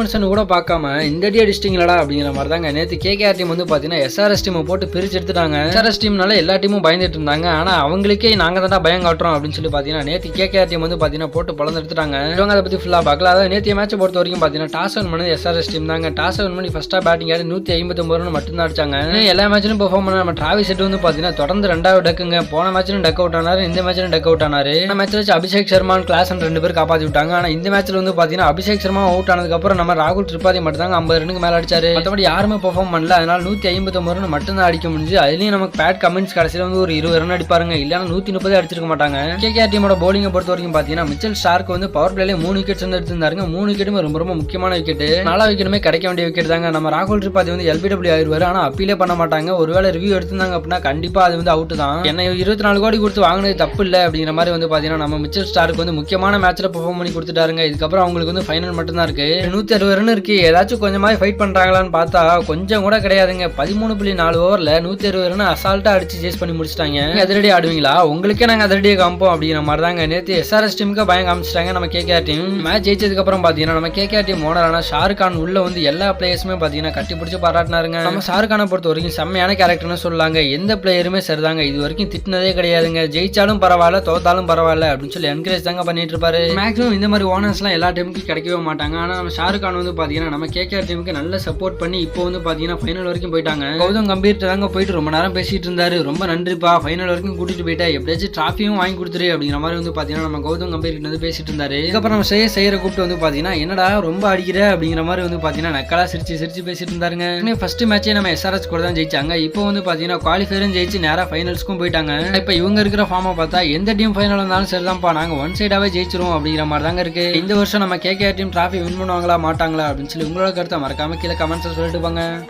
மனுஷன் கூட பார்க்காம இந்த அடி அடிச்சிட்டிங்களடா அப்படிங்கிற மாதிரி தாங்க நேற்று கேகேஆர் டீம் வந்து பார்த்தீங்கன்னா எஸ்ஆர்எஸ் டீமை போட்டு பிரிச்சு எடுத்துட்டாங்க. எஸ்ஆர்எஸ் டீம்னால எல்லா டீமும் பயந்துட்டு இருந்தாங்க. ஆனால் அவங்களுக்கே நாங்கள் தான் பயம் காட்டுறோம் அப்படின்னு சொல்லி பார்த்தீங்கன்னா நேற்று கேகேஆர் டீம் வந்து பார்த்தீங்கன்னா போட்டு பலந்து எடுத்துட்டாங்க. இவங்க அதை பற்றி ஃபுல்லாக பார்க்கல. அதாவது நேற்று மேட்ச் பொறுத்த வரைக்கும் பார்த்தீங்கன்னா டாஸ் ஒன் பண்ணி எஸ்ஆர்எஸ் டீம் தாங்க. டாஸ் ஒன் பண்ணி ஃபஸ்ட்டாக பேட்டிங் ஆடி நூற்றி ஐம்பத்தொம்பது ரன் மட்டும்தான் அடிச்சாங்க. எல்லா மேட்சிலும் பெர்ஃபார்ம் பண்ண நம்ம டிராவி செட் வந்து பார்த்தீங்கன்னா தொடர்ந்து ரெண்டாவது டக்குங்க போன மேட்ச்லும் டக் அவுட் ஆனார் இந்த மேட்ச்லும் டக் அவுட் ஆனார். இந்த மேட்ச்ல வச்சு அபிஷேக் சர்மா கிளாஸ் ரெண்டு பேர் காப்பாற்றி விட்டாங்க. ஆனால் இந்த மேட்ச்ல வந்து பார்த்தீங்கன்னா அபிஷேக் சர்மா அவுட் ஆனதுக்கு இல்லாமல் ராகுல் திரிபாதி மட்டும் தாங்க ஐம்பது ரனுக்கு மேலே அடிச்சாரு. மற்றபடி யாருமே பெர்ஃபார்ம் பண்ணல. அதனால நூற்றி ஐம்பத்தி ரன் மட்டும் தான் அடிக்க முடிஞ்சு அதுலேயும் நமக்கு பேட் கமெண்ட்ஸ் கடைசியில வந்து ஒரு இருபது ரன் அடிப்பாருங்க. இல்லைனா நூற்றி முப்பதே அடிச்சிருக்க மாட்டாங்க. கேகேஆர் டீமோட பவுலிங்கை பொறுத்த வரைக்கும் பார்த்தீங்கன்னா மிச்சல் ஸ்டார்க் வந்து பவர் பிளேலே மூணு விக்கெட்ஸ் வந்து எடுத்திருந்தாருங்க மூணு விக்கெட்டுமே ரொம்ப ரொம்ப முக்கியமான விக்கெட் நாலா விக்கெட்டுமே கிடைக்க வேண்டிய விக்கெட் தாங்க. நம்ம ராகுல் திரிபாதி வந்து எல்பிடபிள்யூ ஆயிடுவார். ஆனால் அப்பீலே பண்ண மாட்டாங்க. ஒருவேளை ரிவ்யூ எடுத்திருந்தாங்க அப்படின்னா கண்டிப்பாக அது வந்து அவுட் தான். என்ன இருபத்தி நாலு கோடி கொடுத்து வாங்கினது தப்பு இல்லை அப்படிங்கிற மாதிரி வந்து பார்த்தீங்கன்னா நம்ம மிச்சல் ஸ்டாருக்கு வந்து முக்கியமான மேட்ச்சில் பெர்ஃபார்ம் பண்ணி கொடுத்துட்டாருங்க. இதுக்கப்புறம் அவங்களுக்கு வந்து ஃபைனல் மட்டும்தான் இருக்குது இருக்கு அறுபதுன்னு இருக்கு. ஏதாச்சும் கொஞ்சமாவது ஃபைட் பண்ணுறாங்களான்னு பார்த்தா கொஞ்சம் கூட கிடையாதுங்க. பதிமூணு புள்ளி நாலு ஓவரில் நூற்றி அறுபது ரன் அசால்ட்டாக அடிச்சு சேஸ் பண்ணி முடிச்சிட்டாங்க. அதிரடி ஆடுவீங்களா? உங்களுக்கே நாங்கள் அதிரடியை காமிப்போம் அப்படிங்கிற மாதிரி தாங்க நேற்று எஸ்ஆர்எஸ் டீமுக்கு பயம் காமிச்சிட்டாங்க நம்ம கேகேஆர் டீம் மேட்ச் ஜெயிச்சதுக்கப்புறம் பார்த்தீங்கன்னா நம்ம கேகேஆர் டீம் ஓனரான ஷாருக் கான் உள்ள வந்து எல்லா பிளேயர்ஸுமே பார்த்தீங்கன்னா கட்டி பிடிச்சி பாராட்டினாருங்க. நம்ம ஷாருக் கானை பொறுத்த வரைக்கும் செம்மையான கேரக்டர்னு சொல்லாங்க. எந்த பிளேயருமே சரிதாங்க. இது வரைக்கும் திட்டினதே கிடையாதுங்க. ஜெயிச்சாலும் பரவாயில்ல தோத்தாலும் பரவாயில்ல அப்படின்னு சொல்லி என்கரேஜ் தாங்க பண்ணிட்டு இருப்பாரு. மேக்ஸிமம் இந்த மாதிரி ஓனர்ஸ்லாம் எல்லா டீமுக்கும் கிடைக்கவே மாட்டாங்க. ஆனால் நம்ம ஷாருக் கான் வந்து பார்த்தீங்கன்னா நம்ம கேகேஆர் டீமுக்கு நல்ல சப்போர்ட் பண்ணி இப்போ வந்து பார்த்தீங்கன்னா ஃபைனல் வரைக்கும் போயிட்டாங்க. கௌதம் கம்பீர் தாங்க போயிட்டு ரொம்ப நேரம் பேசிட்டு இருந்தாரு. ரொம்ப நன்றிப்பா. ஃபைனல் வரைக்கும் கூட்டிட்டு போயிட்டா எப்படியாச்சும் டிராஃபியும் வாங்கி கொடுத்துரு அப்படிங்கிற மாதிரி வந்து பார்த்தீங்கன்னா நம்ம கௌதம் கம்பீர் கிட்ட வந்து பேசிட்டு இருந்தாரு. இதுக்கப்புறம் நம்ம செய்ய செய்யற கூப்பிட்டு வந்து பார்த்தீங்கன்னா என்னடா ரொம்ப அடிக்கிற அப்படிங்கிற மாதிரி வந்து பார்த்தீங்கன்னா நக்கலா சிரிச்சு சிரிச்சு பேசிட்டு இருந்தாருங்க. ஃபர்ஸ்ட் மேட்சே நம்ம எஸ்ஆர்எஸ் கூட தான் ஜெயிச்சாங்க. இப்போ வந்து பார்த்தீங்கன்னா குவாலிஃபயரும் ஜெயிச்சு நேராக ஃபைனல்ஸ்க்கும் போயிட்டாங்க. இப்போ இவங்க இருக்கிற ஃபார்மை பார்த்தா எந்த டீம் ஃபைனல் வந்தாலும் சரிதான்ப்பா. நாங்கள் ஒன் சைடாகவே ஜெயிச்சிரும் அப்படிங்கிற மாதிரி தாங்க இருக்கு. இந்த வருஷம் நம்ம கேகேஆர் டீம் டிராஃபி வின் பண்ணுவாங்களா மாட்டாங்களா அப்படின்னு சொல்லி உங்களோட கருத்தை மறக்காம கீழே கமெண்ட்ஸ் சொல்லிட்டு போங்க.